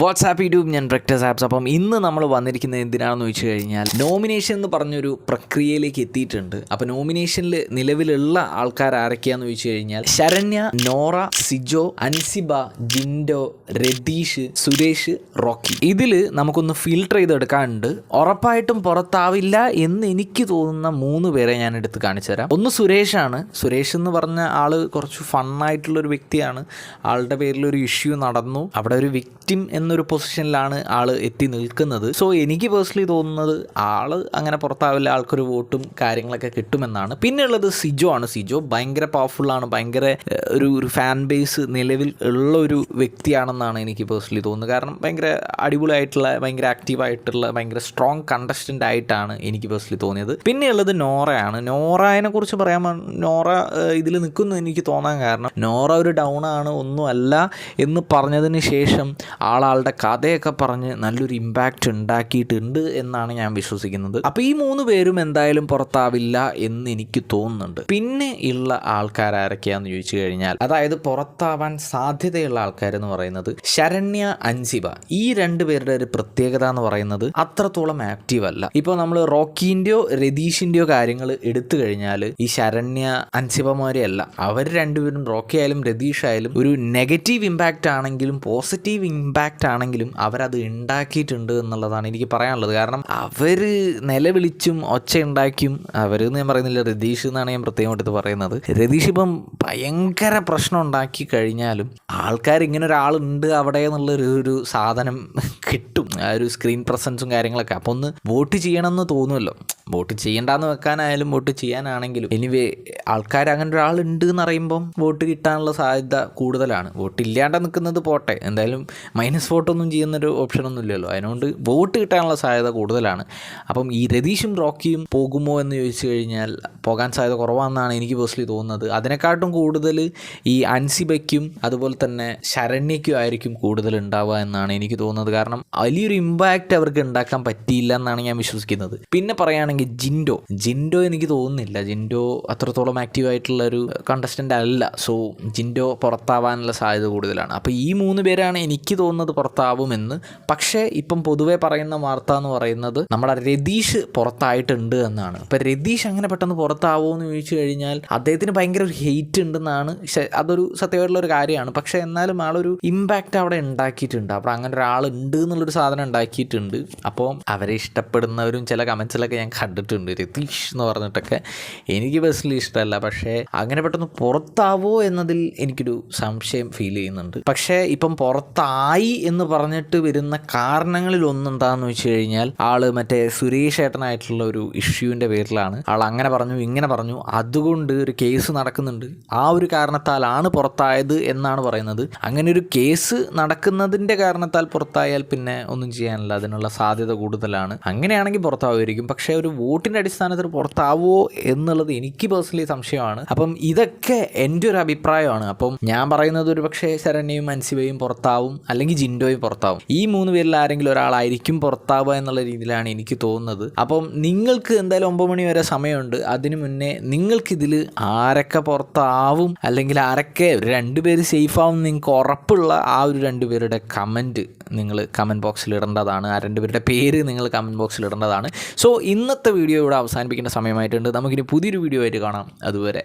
WhatsApp YouTube ഞാൻ പ്രക്ടസ് apps അപ്പം ഇന്ന് നമ്മൾ വന്നിരിക്കുന്നത് എന്തിനാണെന്ന് വെച്ച് കഴിഞ്ഞാൽ നോമിനേഷൻ എന്ന് പറഞ്ഞൊരു പ്രക്രിയയിലേക്ക് എത്തിയിട്ടുണ്ട്. അപ്പോൾ നോമിനേഷനിൽ നിലവിലുള്ള ആൾക്കാർ ആരൊക്കെയാന്ന് ചോദിച്ചു കഴിഞ്ഞാൽ ശരണ്യ നോറ സിജോ അൻസിബ ജിൻഡോ രതീഷ് സുരേഷ് റോക്കി. ഇതിൽ നമുക്കൊന്ന് ഫിൽട്ടർ ചെയ്തെടുക്കാനുണ്ട്. ഉറപ്പായിട്ടും പുറത്താവില്ല എന്ന് എനിക്ക് തോന്നുന്ന മൂന്ന് പേരെ ഞാൻ എടുത്ത് കാണിച്ചു തരാം. ഒന്ന് സുരേഷാണ്. സുരേഷ് എന്ന് പറഞ്ഞ ആൾ കുറച്ച് ഫണ്ണായിട്ടുള്ളൊരു വ്യക്തിയാണ്. ആളുടെ പേരിൽ ഒരു ഇഷ്യൂ നടന്നു. അവിടെ ഒരു വിക്ടിം എന്നൊരു പൊസിഷനിലാണ് ആൾ എത്തി നിൽക്കുന്നത്. സോ എനിക്ക് പേഴ്സണലി തോന്നുന്നത് ആൾ അങ്ങനെ പുറത്താവില്ല ആൾക്കൊരു വോട്ടും കാര്യങ്ങളൊക്കെ കിട്ടുമെന്നാണ്. പിന്നെ ഉള്ളത് സിജോ ആണ്. സിജോ ഭയങ്കര പവർഫുള്ളാണ് ഭയങ്കര ഒരു ഒരു ഫാൻ ബേസ് നിലവിൽ ഉള്ള ഒരു വ്യക്തിയാണെന്നാണ് എനിക്ക് പേഴ്സണലി തോന്നുന്നത്. കാരണം ഭയങ്കര അടിപൊളിയായിട്ടുള്ള ഭയങ്കര ആക്റ്റീവായിട്ടുള്ള ഭയങ്കര സ്ട്രോങ് കണ്ടസ്റ്റന്റ് ആയിട്ടാണ് എനിക്ക് പേഴ്സണലി തോന്നിയത്. പിന്നെ ഉള്ളത് നോറയാണ് നോറയെ കുറിച്ച് പറയാൻ നോറ ഇതിൽ നിൽക്കുന്നു എനിക്ക് തോന്നാൻ കാരണം. നോറ ഒരു ഡൗൺ ആണ് ഒന്നുമല്ല എന്ന് പറഞ്ഞതിന് ശേഷം ആളാളുടെ കഥയൊക്കെ പറഞ്ഞ് നല്ലൊരു ഇമ്പാക്റ്റ് ഉണ്ടാക്കിയിട്ടുണ്ട് എന്നാണ് ഞാൻ വിശ്വസിക്കുന്നത്. അപ്പോൾ ഈ മൂന്ന് പേരും എന്തായാലും പുറത്താവില്ല എന്ന് എനിക്ക് തോന്നുന്നുണ്ട്. പിന്നെ ഉള്ള ആൾക്കാരാരൊക്കെയാന്ന് ചോദിച്ചു കഴിഞ്ഞാൽ അതായത് പുറത്താവാൻ സാധ്യതയുള്ള ആൾക്കാരെന്ന് പറയുന്നത് ശരണ്യ അഞ്ചിബ ഈ രണ്ട് പേരുടെ ഒരു പ്രത്യേകത എന്ന് പറയുന്നത് അത്രത്തോളം ആക്റ്റീവ് അല്ല. ഇപ്പോൾ നമ്മൾ റോക്കിന്റെയോ രതീഷിന്റെയോ കാര്യങ്ങൾ എടുത്തു കഴിഞ്ഞാൽ ഈ ശരണ്യ അൻസിബമാരെ അല്ല. അവർ രണ്ടുപേരും റോക്കി ആയാലും രതീഷ് ആയാലും ഒരു നെഗറ്റീവ് ഇമ്പാക്റ്റ് ആണെങ്കിലും പോസിറ്റീവ് ഇമ്പാക്റ്റ് ആണെങ്കിലും അവരത് ഉണ്ടാക്കിയിട്ടുണ്ട് എന്നുള്ളതാണ് എനിക്ക് പറയാനുള്ളത്. കാരണം അവർ നിലവിളിച്ചും ഒച്ച ഉണ്ടാക്കിയും അവർ എന്ന് ഞാൻ പറയുന്നില്ല രതീഷ് എന്നാണ് ഞാൻ പ്രത്യേകം എടുത്ത് പറയുന്നത്. രതീഷ് ഇപ്പം ഭയങ്കര പ്രശ്നം ഉണ്ടാക്കി കഴിഞ്ഞാലും ആൾക്കാർ ഇങ്ങനെ ഒരാളുണ്ട് അവിടെ എന്നുള്ളൊരു ഒരു സാധനം കിട്ടും ആ ഒരു സ്ക്രീൻ പ്രസൻസും കാര്യങ്ങളൊക്കെ. അപ്പോൾ ഒന്ന് വോട്ട് ചെയ്യണമെന്ന് തോന്നുമല്ലോ വോട്ട് ചെയ്യണ്ടെന്ന് വെക്കാനായാലും വോട്ട് ചെയ്യാനാണെങ്കിലും. എനിവേ ആൾക്കാർ അങ്ങനെ ഒരാളുണ്ട് എന്ന് പറയുമ്പം വോട്ട് കിട്ടാനുള്ള സാധ്യത കൂടുതലാണ്. വോട്ട് ഇല്ലാണ്ട് നിൽക്കുന്നത് പോട്ടെ. എന്തായാലും മൈനസ് വോട്ടൊന്നും ചെയ്യുന്നൊരു ഓപ്ഷനൊന്നും ഇല്ലല്ലോ. അതിനുകൊണ്ട് വോട്ട് കിട്ടാനുള്ള സാധ്യത കൂടുതലാണ്. അപ്പം ഈ രതീഷും റോക്കിയും പോകുമോ എന്ന് ചോദിച്ചു കഴിഞ്ഞാൽ പോകാൻ സാധ്യത കുറവാണെന്നാണ് എനിക്ക് പേഴ്സണലി തോന്നുന്നത്. അതിനെക്കാട്ടും കൂടുതൽ ഈ അൻസിബയ്ക്കും അതുപോലെ തന്നെ ശരണ്യയ്ക്കും ആയിരിക്കും കൂടുതൽ ഉണ്ടാവുക എന്നാണ് എനിക്ക് തോന്നുന്നത്. കാരണം വലിയൊരു ഇമ്പാക്റ്റ് അവർക്ക് ഉണ്ടാക്കാൻ പറ്റിയില്ല എന്നാണ് ഞാൻ വിശ്വസിക്കുന്നത്. പിന്നെ പറയുകയാണെങ്കിൽ ജിൻഡോ. ജിൻഡോ എനിക്ക് തോന്നുന്നില്ല. ജിൻഡോ അത്രത്തോളം ആക്റ്റീവ് ആയിട്ടുള്ള ഒരു കണ്ടസ്റ്റന്റ് അല്ല. സോ ജിൻഡോ പുറത്താവാനുള്ള സാധ്യത കൂടുതലാണ്. അപ്പോൾ ഈ മൂന്ന് പേരാണ് എനിക്ക് തോന്നുന്നത് പുറത്താവുമെന്ന്. പക്ഷേ ഇപ്പം പൊതുവേ പറയുന്ന വാർത്ത എന്ന് പറയുന്നത് നമ്മുടെ രതീഷ് പുറത്തായിട്ടുണ്ട് എന്നാണ്. അപ്പോൾ രതീഷ് അങ്ങനെ പെട്ടെന്ന് പുറത്താവുമോ എന്ന് ചോദിച്ചു കഴിഞ്ഞാൽ അദ്ദേഹത്തിന് ഭയങ്കര ഒരു ഹെയ്റ്റ് ഉണ്ടെന്നാണ് അതൊരു സത്യമായിട്ടുള്ള ഒരു കാര്യമാണ്. പക്ഷേ എന്നാലും ആളൊരു ഇമ്പാക്റ്റ് അവിടെ ഉണ്ടാക്കിയിട്ടുണ്ട്. അപ്പോൾ അങ്ങനെ ഒരാൾ ഒരാളുണ്ട് എന്നുള്ളൊരു സാധനം ഉണ്ടാക്കിയിട്ടുണ്ട്. അപ്പോൾ അവരെ ഇഷ്ടപ്പെടുന്നവരും ചില കമൻസിലൊക്കെ ഞാൻ കണ്ടിട്ടുണ്ട്. രതീഷ് എന്ന് പറഞ്ഞിട്ടൊക്കെ എനിക്ക് പേഴ്സണലി ഇഷ്ടമല്ല. പക്ഷേ അങ്ങനെ പെട്ടെന്ന് പുറത്താവോ എന്നതിൽ എനിക്കൊരു സംശയം ഫീൽ ചെയ്യുന്നുണ്ട്. പക്ഷേ ഇപ്പം പുറത്തായി എന്ന് പറഞ്ഞിട്ട് വരുന്ന കാരണങ്ങളിൽ ഒന്നെന്താണെന്ന് വെച്ച് കഴിഞ്ഞാൽ ആൾ മറ്റേ സുരേഷ് ഏട്ടനായിട്ടുള്ള ഒരു ഇഷ്യൂവിന്റെ പേരിലാണ് ആൾ അങ്ങനെ പറഞ്ഞു ഇങ്ങനെ പറഞ്ഞു. അതുകൊണ്ട് ഒരു കേസ് നടക്കുന്നുണ്ട്. ആ ഒരു കാരണത്താലാണ് പുറത്തായത് എന്നാണ് പറയുന്നത്. അങ്ങനെ ഒരു കേസ് നടക്കുന്നതിന്റെ കാരണത്താൽ പുറത്തായാൽ പിന്നെ ഒന്നും ചെയ്യാനില്ല. അതിനുള്ള സാധ്യത കൂടുതലാണ്. അങ്ങനെയാണെങ്കിൽ പുറത്താവുമായിരിക്കും. പക്ഷേ ഒരു വോട്ടിന്റെ അടിസ്ഥാനത്തിൽ പുറത്താവോ എന്നുള്ളത് എനിക്ക് പേഴ്സണലി സംശയമാണ്. അപ്പം ഇതൊക്കെ എന്റെ ഒരു അഭിപ്രായമാണ്. അപ്പം ഞാൻ പറയുന്നത് ഒരു പക്ഷേ ശരണ്യയും അൻസിബയും പുറത്താവും അല്ലെങ്കിൽ ജിൻഡോയും പുറത്താവും. ഈ മൂന്ന് പേരിൽ ആരെങ്കിലും ഒരാളായിരിക്കും പുറത്താവുക എന്നുള്ള രീതിയിലാണ് എനിക്ക് തോന്നുന്നത്. അപ്പം നിങ്ങൾക്ക് എന്തായാലും ഒമ്പത് മണി വരെ സമയമുണ്ട്. അതിനു മുന്നേ നിങ്ങൾക്കിതിൽ ആരൊക്കെ പുറത്താവും അല്ലെങ്കിൽ ആരൊക്കെ രണ്ടുപേര് സേഫ് ആവും നിങ്ങൾക്ക് ഉറപ്പുള്ള ആ ഒരു രണ്ടുപേരുടെ കമന്റ് നിങ്ങൾ കമന്റ് ബോക്സിൽ ഇടേണ്ടതാണ്. ആ രണ്ടുപേരുടെ പേര് നിങ്ങൾ കമന്റ് ബോക്സിൽ ഇടേണ്ടതാണ്. സോ ഇന്നത്തെ വീഡിയോ ഇവിടെ അവസാനിപ്പിക്കേണ്ട സമയമായിട്ടുണ്ട്. നമുക്കിനി പുതിയൊരു വീഡിയോ ആയിട്ട് കാണാം. അതുവരെ